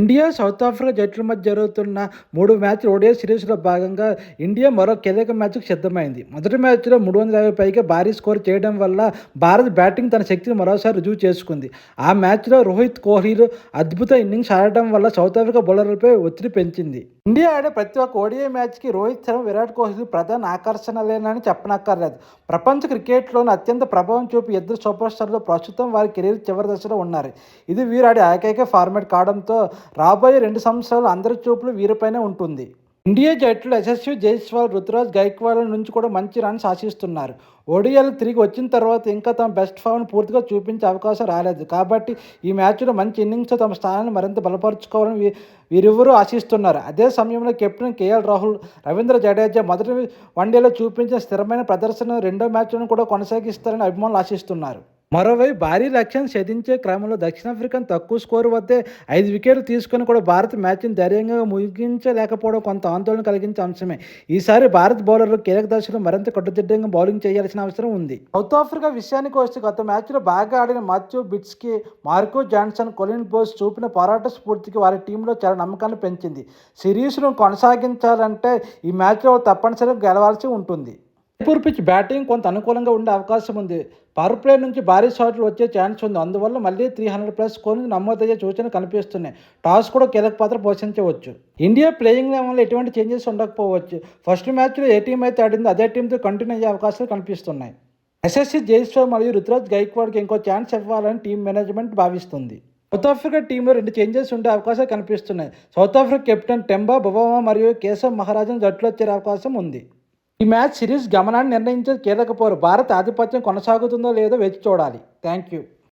India south Africa జట్ల మధ్య జరుగుతున్న మూడు మ్యాచ్ల ఓడియా సిరీస్లో భాగంగా ఇండియా మరో కీలక మ్యాచ్కు సిద్ధమైంది. మొదటి మ్యాచ్లో మూడు వందల యాభై పైగా భారీ స్కోర్ చేయడం వల్ల భారత్ బ్యాటింగ్ తన శక్తిని మరోసారి రుజువు చేసుకుంది. ఆ మ్యాచ్లో రోహిత్ కోహ్లీలు అద్భుత ఇన్నింగ్స్ ఆడటం వల్ల సౌత్ ఆఫ్రికా బౌలర్లపై ఒత్తిడి పెంచింది. ఇండియా ఆడే ప్రతి ఒక్క ఓడియా మ్యాచ్కి రోహిత్ శర్మ విరాట్ కోహ్లీ ప్రధాన ఆకర్షణలేనని చెప్పనక్కర్లేదు. ప్రపంచ క్రికెట్లోని అత్యంత ప్రభావం చూపి ఇద్దరు సూపర్ స్టార్లు ప్రస్తుతం వారి కెరీర్ చివరి దశలో ఉన్నారు. ఇది వీరాడి ఏకైక ఫార్మాట్ కావడంతో రాబోయే రెండు సంవత్సరాలు అందరి చూపులు వీరిపైనే ఉంటుంది. ఇండియా జట్లు యశస్వి జైస్వాల్ రుతురాజ్ గైక్వాల్ నుంచి కూడా మంచి రన్స్ ఆశిస్తున్నారు. ఓడియాలు తిరిగి వచ్చిన తర్వాత ఇంకా తమ బెస్ట్ ఫామ్ను పూర్తిగా చూపించే అవకాశం రాలేదు. కాబట్టి ఈ మ్యాచ్లో మంచి ఇన్నింగ్స్తో తమ స్థానాన్ని మరింత బలపరుచుకోవాలని వీ- వీరిరువురు ఆశిస్తున్నారు. అదే సమయంలో captain K L Rahul Ravindra Jadeja మొదటి వన్డేలో చూపించిన స్థిరమైన ప్రదర్శన రెండో మ్యాచ్లను కూడా కొనసాగిస్తారని అభిమానులు ఆశిస్తున్నారు. మరోవైపు భారీ లక్ష్యం ఛేదించే క్రమంలో దక్షిణాఫ్రికన్ తక్కువ స్కోరు వద్దే ఐదు వికెట్లు తీసుకొని కూడా భారత్ మ్యాచ్ని ధైర్యంగా ముగించలేకపోవడం కొంత ఆందోళన కలిగించే అంశమే. ఈసారి భారత్ బౌలర్లు కీలక దశలో మరింత కట్టుదిట్టంగా బౌలింగ్ చేయాల్సిన అవసరం ఉంది. సౌత్ ఆఫ్రికా విషయానికి వస్తే గత మ్యాచ్లో బాగా ఆడిన మాథ్యూ బిట్స్కి మార్కో జాన్సన్ కొలిన్ బోస్ చూపిన పోరాట స్ఫూర్తికి వారి టీంలో చాలా నమ్మకాన్ని పెంచింది. సిరీస్ను కొనసాగించాలంటే ఈ మ్యాచ్లో తప్పనిసరిగా గెలవాల్సి ఉంటుంది. జైపూర్ పిచ్ బ్యాటింగ్ కొంత అనుకూలంగా ఉండే అవకాశం ఉంది. పవర్ ప్లే నుంచి భారీ షాట్లు వచ్చే ఛాన్స్ ఉంది. అందువల్ల మళ్ళీ త్రీ హండ్రెడ్ ప్లస్ స్కోర్ నమోదయ్యే సూచనలు కనిపిస్తున్నాయి. టాస్ కూడా కీలక పాత్ర పోషించవచ్చు. ఇండియా ప్లేయింగ్ లెవెల్లో ఎటువంటి చేంజెస్ ఉండకపోవచ్చు. ఫస్ట్ మ్యాచ్లో ఏ టీం అయితే ఆడిందో అదే టీంతో కంటిన్యూ అయ్యే అవకాశాలు కనిపిస్తున్నాయి. ఎస్ఎస్సి జైస్వాల్ మరియు రుతురాజ్ గైక్వాడ్కి ఇంకో ఛాన్స్ ఇవ్వాలని టీం మేనేజ్మెంట్ భావిస్తుంది. సౌత్ ఆఫ్రికా టీంలో రెండు చేంజెస్ ఉండే అవకాశాలు కనిపిస్తున్నాయి. South Africa captain Temba Bavuma మరియు కేశవ్ మహారాజన్ జట్టులో చేరే అవకాశం ఉంది. ఈ మ్యాచ్ సిరీస్ గమనాన్ని నిర్ణయించే కీలక పోరు. భారత్ ఆధిపత్యం కొనసాగుతుందో లేదో వేచి చూడాలి. Thank you